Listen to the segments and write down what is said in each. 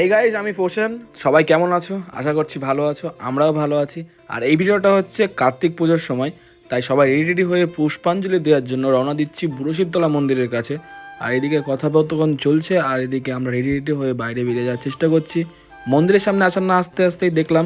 এই গাইজ আমি পোষণ সবাই কেমন আছো? আশা করছি ভালো আছো, আমরাও ভালো আছি। আর এই ভিডিওটা হচ্ছে কার্তিক পুজোর সময়, তাই সবাই রেডি রেডি হয়ে পুষ্পাঞ্জলি দেওয়ার জন্য রওনা দিচ্ছি বুড়োশিবতলা মন্দিরের কাছে। আর এদিকে কথাবার্তকন চলছে, আর এদিকে আমরা রেডি রেডি হয়ে বাইরে বেরিয়ে যাওয়ার চেষ্টা করছি। মন্দিরের সামনে আসার না, আস্তে, আস্তেই দেখলাম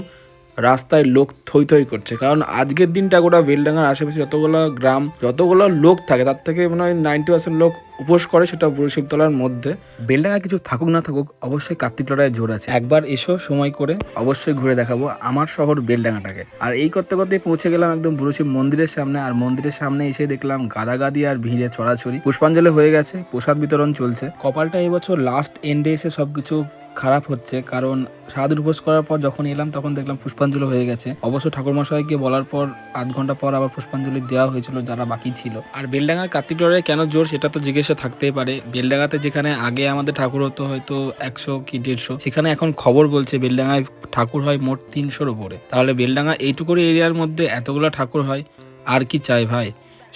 রাস্তায় লোক থই থই করছে। কারণ আজকের দিনটা গোটা বেলডাঙ্গার আশেপাশে যতগুলো গ্রাম, যতগুলো লোক থাকে, তার থেকে মনে হয় নাইনটি পার্সেন্ট লোক উপোস করে সেটা বুড়ো শিবতলার মধ্যে। বেলডাঙ্গা কিছু থাকুক না থাকুক, অবশ্যই কার্তিক লড়াইয়ে জোর আছে। একবার এসো সময় করে, অবশ্যই ঘুরে দেখাবো আমার শহর বেলডাঙ্গাটাকে আর এই করতে করতে পৌঁছে গেলাম একদম বুড়ো শিব মন্দিরের সামনে, আর মন্দিরের সামনে এসে দেখলাম গাদাগাদি আর ভিড়ে চড়াচড়ি পুষ্পাঞ্জলি হয়ে গেছে, প্রসাদ বিতরণ চলছে। কপালটা এবছর লাস্ট এন্ডে এসে সবকিছু খারাপ হচ্ছে, কারণ সারাদিন উপোস করার পর যখন এলাম তখন দেখলাম পুষ্পাঞ্জলি হয়ে গেছে। অবশ্য ঠাকুরমশাইকে বলার পর আধ ঘণ্টা পর আবার পুষ্পাঞ্জলি দেওয়া হয়েছিল, যারা বাকি ছিল। আর বেলডাঙ্গার কার্তিক লড়াই কেন জোর সেটা তো জিজ্ঞাসা থাকতেই পারে। বেলডাঙ্গাতে যেখানে আগে আমাদের ঠাকুর হতো হয়তো একশো কি দেড়শো, সেখানে এখন খবর বলছে বেলডাঙ্গায় ঠাকুর হয় মোট তিনশোর ওপরে। তাহলে বেলডাঙ্গা এইটুকুর এরিয়ার মধ্যে এতগুলো ঠাকুর হয়, আর কি চাই ভাই?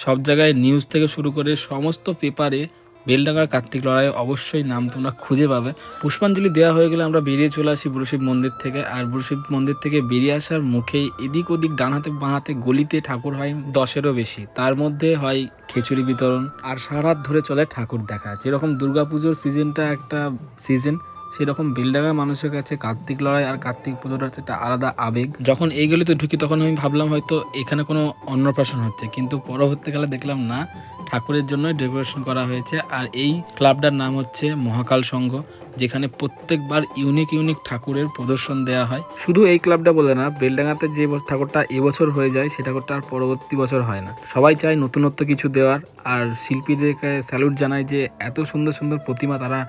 সব জায়গায় নিউজ থেকে শুরু করে সমস্ত পেপারে বেলডাঙ্গার কার্তিক লড়াই অবশ্যই নাম তোমরা খুঁজে পাবে। পুষ্পাঞ্জলি দেওয়া হয়ে গেলে আমরা বেরিয়ে চলে আসি বুড়োশিব মন্দির থেকে। আর বুড়োশিব মন্দির থেকে বেরিয়ে আসার মুখেই এদিক ওদিক ডান হাতে বাঁ হাতে গলিতে ঠাকুর হয় দশেরও বেশি। তার মধ্যে হয় খিচুড়ি বিতরণ। আর সারা ধরে চলে ঠাকুর দেখা। যেরকম দুর্গাপুজোর সিজনটা একটা সিজন, সেরকম বেলডাঙ্গা মানুষের কাছে কার্তিক লড়াই আর কার্তিক পুজোটা হচ্ছে একটা আলাদা আবেগ। যখন এই গলিতে ঢুকি তখন আমি ভাবলাম হয়তো এখানে কোনো অন্নপ্রাশন হচ্ছে। কিন্তু পরবর্তীকালে দেখলাম না ঠাকুরের জন্য ডেকোরেশন করা হয়েছে। আর এই ক্লাবটার নাম হচ্ছে মহাকাল সংঘ, যেখানে প্রত্যেকবার ইউনিক ইউনিক ঠাকুরের প্রদর্শন দেওয়া হয়। শুধু এই ক্লাবটা বলে না, বেলডাঙ্গাতে যে ঠাকুরটা এবছর হয়ে যায়, সে ঠাকুরটা আর পরবর্তী বছর হয় না। সবাই চায় নতুনত্ব কিছু দেওয়ার, আর শিল্পীদেরকে স্যালুট জানায় যে এত সুন্দর সুন্দর প্রতিমা তারা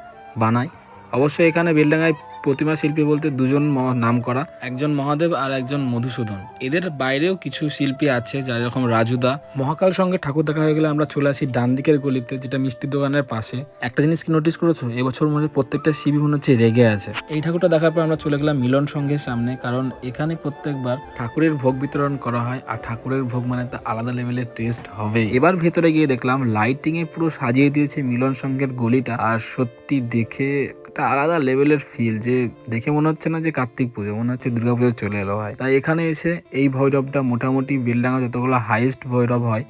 বানায়। অবশ্যই এখানে বেলডাঙ্গায় প্রতিমা শিল্পী বলতে দুজন নাম করা একজন মহাদেব আর একজন মধুসূদন। এদের বাইরেও কিছু শিল্পী আছে যার এরকম রাজুদা। মহাকাল সঙ্গে ঠাকুর দেখা হয়ে গেলে আমরা চলে আসি ডান দিকের গলিতে যেটা মিষ্টির দোকানের পাশে। একটা জিনিস কি নোটিস করেছ? এবছর মধ্যে প্রত্যেকটা শিবি মনে হচ্ছে রেগে আছে। এই ঠাকুরটা দেখার পর আমরা চলে গেলাম মিলন সঙ্গের সামনে কারণ এখানে প্রত্যেকবার ঠাকুরের ভোগ বিতরণ করা হয় আর ঠাকুরের ভোগ মানে একটা আলাদা লেভেলের টেস্ট হবে। এবার ভেতরে গিয়ে দেখলাম লাইটিং এ পুরো সাজিয়ে দিয়েছে মিলন সঙ্গের গলিটা আর সত্যি দেখে একটা আলাদা লেভেলের ফিল যে দেখে মনে হচ্ছে না যে কার্তিক পুজো, মনে হচ্ছে দুর্গা পুজো চলে এলো হয় তাই এখানে এসে এই ভৈরবটা মোটামুটি বেলডাঙ্গা যতগুলো হাইয়েস্ট ভৈরব হয়,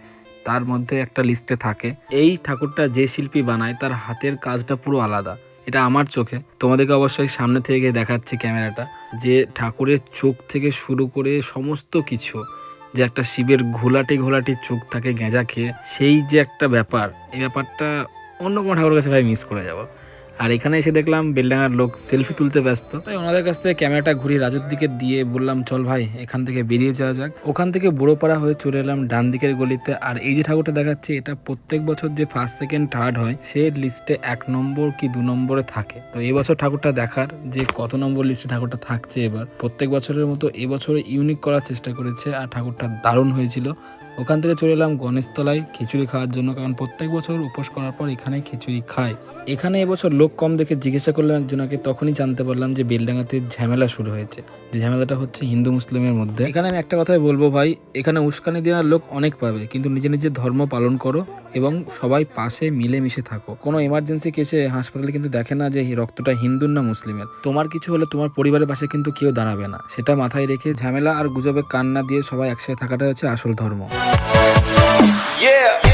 তার মধ্যে একটা লিস্টে থাকে। এই ঠাকুরটা যে শিল্পী বানায়, তার হাতের কাজটা পুরো আলাদা। এটা আমার চোখে। তোমাদেরকে অবশ্যই সামনে থেকে দেখাচ্ছি ক্যামেরাটা। যে ঠাকুরের চোখ থেকে শুরু করে সমস্ত কিছু, যে একটা শিবের ঘোলাটে ঘোলাটে চোখ থাকে গেঁজা খেয়ে, সেই যে একটা ব্যাপার, এই ব্যাপারটা অন্য কোনো ঠাকুরের কাছে ভাই মিস করে যাব। আর এখানে এসে দেখলাম বেলডাঙ্গার লোক সেলফি তুলতে ব্যস্ত। তাই ওনাদের কাছ থেকে ক্যামেরাটা ঘুরিয়ে রাজুর দিকে দিয়ে বললাম, চল ভাই, এখান থেকে বেরিয়ে যাওয়া যাক। ওখান থেকে বুড়োপাড়া হয়ে চলে এলাম ডান দিকের গলিতে। আর এই যে ঠাকুরটা দেখাচ্ছে, এটা প্রত্যেক বছর যে ফার্স্ট সেকেন্ড থার্ড হয়, সে লিস্টে এক নম্বর কি দু নম্বরে থাকে। তো এবছর ঠাকুরটা দেখার যে কত নম্বর লিস্টে ঠাকুরটা থাকছে এবার, প্রত্যেক বছরের মতো এবছরে ইউনিক করার চেষ্টা করেছে। আর ঠাকুরটা দারুণ হয়েছিল। ওখান থেকে চলে এলাম গণেশতলায় খিচুড়ি খাওয়ার জন্য, কারণ প্রত্যেক বছর উপোস করার পর এখানে খিচুড়ি খায় এখানে এবছর লোক কম দেখে জিজ্ঞাসা করলাম একজনকে, তখনই জানতে পারলাম যে বেলডাঙ্গাতে ঝামেলা শুরু হয়েছে। যে ঝামেলাটা হচ্ছে হিন্দু মুসলিমের মধ্যে। এখানে আমি একটা কথাই বলব ভাই, এখানে উস্কানি দেওয়ার লোক অনেক পাবে, কিন্তু নিজে নিজের ধর্ম পালন করো এবং সবাই পাশে মিলেমিশে থাকো। কোনো এমার্জেন্সি কেসে হাসপাতালে কিন্তু দেখে না যে রক্তটা হিন্দুর না মুসলিমের। তোমার কিছু হলে তোমার পরিবারের পাশে কিন্তু কেউ দাঁড়াবে না। সেটা মাথায় রেখে ঝামেলা আর গুজবে কান্না দিয়ে সবাই একসাথে থাকাটা হচ্ছে আসল ধর্ম। Yeah.